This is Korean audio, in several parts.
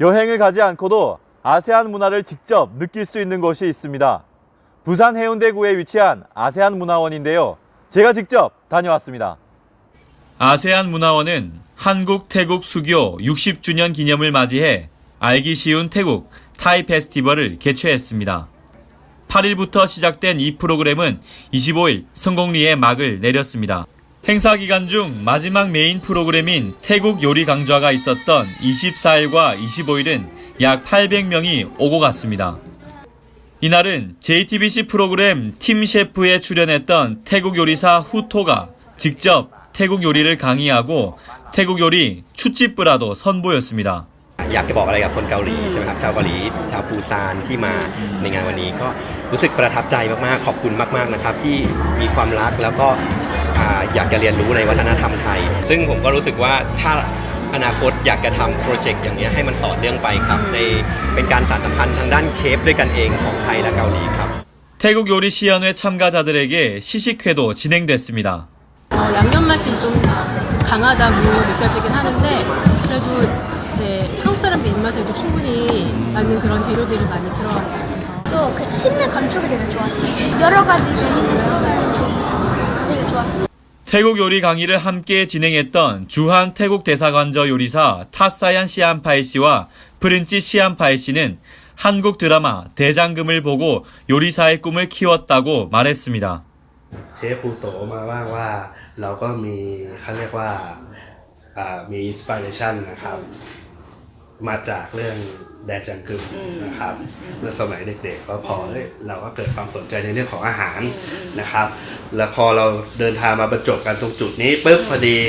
여행을 가지 않고도 아세안 문화를 직접 느낄 수 있는 곳이 있습니다. 부산 해운대구에 위치한 아세안 문화원인데요. 제가 직접 다녀왔습니다. 아세안 문화원은 한국 태국 수교 60주년 기념을 맞이해 알기 쉬운 태국 타이 페스티벌을 개최했습니다. 8일부터 시작된 이 프로그램은 25일 성공리에 막을 내렸습니다. 행사 기간 중 마지막 메인 프로그램인 태국 요리 강좌가 있었던 24일과 25일은 약 800명이 오고 갔습니다. 이날은 JTBC 프로그램 팀 셰프에 출연했던 태국 요리사 후토가 직접 태국 요리를 강의하고 태국 요리 추찌뿌라도 선보였습니다. อยากจะบอกอะไรกับคนเกาหลีใช่ไหมครับชาวเกาหลีชาวปูซานที่มาในงานวันนี้ก็รู้สึกประทับใจมากๆ ขอบคุณมากๆนะครับที่มีความรักแล้วก็ อ่าอยากจะเรียนรู้ในวัฒนธรรมไทย ซึ่งผมก็รู้สึกว่าถ้าอนาคตอยากจะทำโปรเจกต์อย่างนี้ยให้มันต่อเนื่องไปครับในเป็นการสานสัมพันธ์ทางด้านเชฟด้วยกันเองของไทยและเกาหลีครับ 태국 요리 시연회 참가자들에게 시식회도 진행됐습니다. 어, 양념 맛이 좀 강하다고 느껴지긴 하는데 그래도 이제 한국 사람들 입맛에도 충분히 맞는 그런 재료들이 많이 들어간 것 같아서 또 그 신뢰 감촉이 되게 좋았어요. 여러 가지 재밌는 프로그램이 되게 좋았어요. 태국 요리 강의를 함께 진행했던 주한 태국 대사관저 요리사 타사얀 시안파이 씨와 프린치 시안파이 씨는 한국 드라마 대장금을 보고 요리사의 꿈을 키웠다고 말했습니다. เชฟปูโตมาว่าว่าเราก็มีเขาเรียกว่าอ่ามีอินสปิเรชันนะครับ มาจากเรื่องแดจังกึมนะครับเมื่อสมัยเด็กๆก็พอเอ้ยเราก็เกิดความสนใจในเรื่องของอาหารนะครับ แล้วพอเราเดินทางมาบรรจบกันตรงจุดนี้ปุ๊บพอดี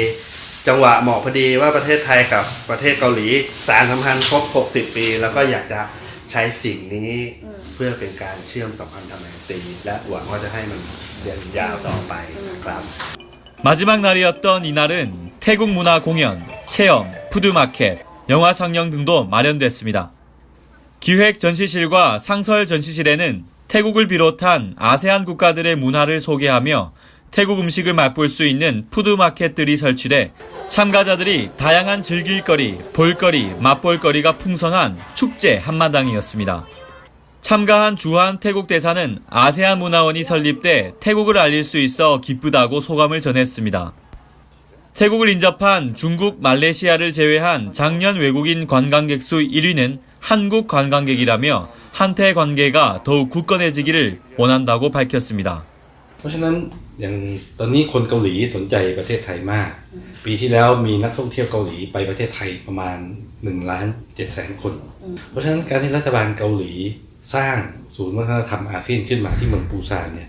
จังหวะเหมาะพอดีว่าประเทศไทยกับประเทศเกาหลีสารสัมพันธ์ครบ 60 ปี แล้วก็อยากจะใช้สิ่งนี้เพื่อเป็นการเชื่อมสัมพันธ์ทางไมตรีและหวังว่าจะให้มันยังยาวต่อไปนะครับ 마지막 날이었던 이날은 태국 문화 공연, 체험, 푸드마켓, 영화 상영 등도 마련됐습니다. 기획 전시실과 상설 전시실에는 태국을 비롯한 아세안 국가들의 문화를 소개하며 태국 음식을 맛볼 수 있는 푸드마켓들이 설치돼 참가자들이 다양한 즐길거리, 볼거리, 맛볼거리가 풍성한 축제 한마당이었습니다. 참가한 주한 태국 대사는 아세안 문화원이 설립돼 태국을 알릴 수 있어 기쁘다고 소감을 전했습니다. 태국을 인접한 중국, 말레이시아를 제외한 작년 외국인 관광객 수 1위는 한국 관광객이라며 한태 관계가 더욱 굳건해지기를 원한다고 밝혔습니다. เพราะฉะนั้นอย่างตอนนี้คนเกาหลีสนใจประเทศไทยมาก ปีที่แล้วมีนักท่องเที่ยวเกาหลีไปประเทศไทยประมาณ1ล้าน7แสนคน เพราะฉะนั้นการที่รัฐบาลเกาหลีสร้างศูนย์วัฒนธรรมอาเซียนขึ้นมาที่เมืองปูซานเนี่ย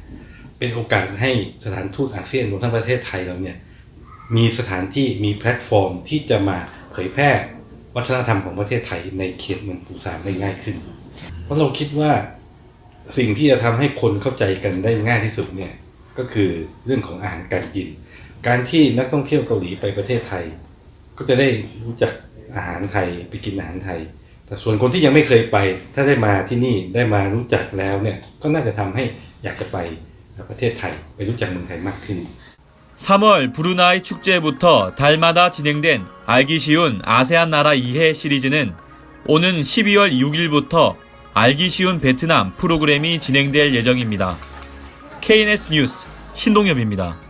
เป็นโอกาสให้สถานทูตอาเซียนรวมทั้งประเทศไทยเราเนี่ย มีสถานที่มีแพลตฟอร์มที่จะมาเผยแพร่วัฒนธรรมของประเทศไทยในเขตเมืองปูซานได้ง่ายขึ้น เพราะเราคิดว่าสิ่งที่จะทำให้คนเข้าใจกันได้ง่ายที่สุดเนี่ยก็คือเรื่องของอาหารการกิน การที่นักท่องเที่ยวเกาหลีไปประเทศไทย ก็จะได้รู้จักอาหารไทยไปกินอาหารไทย แต่ส่วนคนที่ยังไม่เคยไป ถ้าได้มาที่นี่ได้มารู้จักแล้วเนี่ยก็น่าจะทำให้อยากจะไปประเทศไทยไปรู้จักเมืองไทยมากขึ้น 3월 브루나이 축제부터 달마다 진행된 알기 쉬운 아세안 나라 2회 시리즈는 오는 12월 6일부터 알기 쉬운 베트남 프로그램이 진행될 예정입니다. KNS 뉴스 신동엽입니다.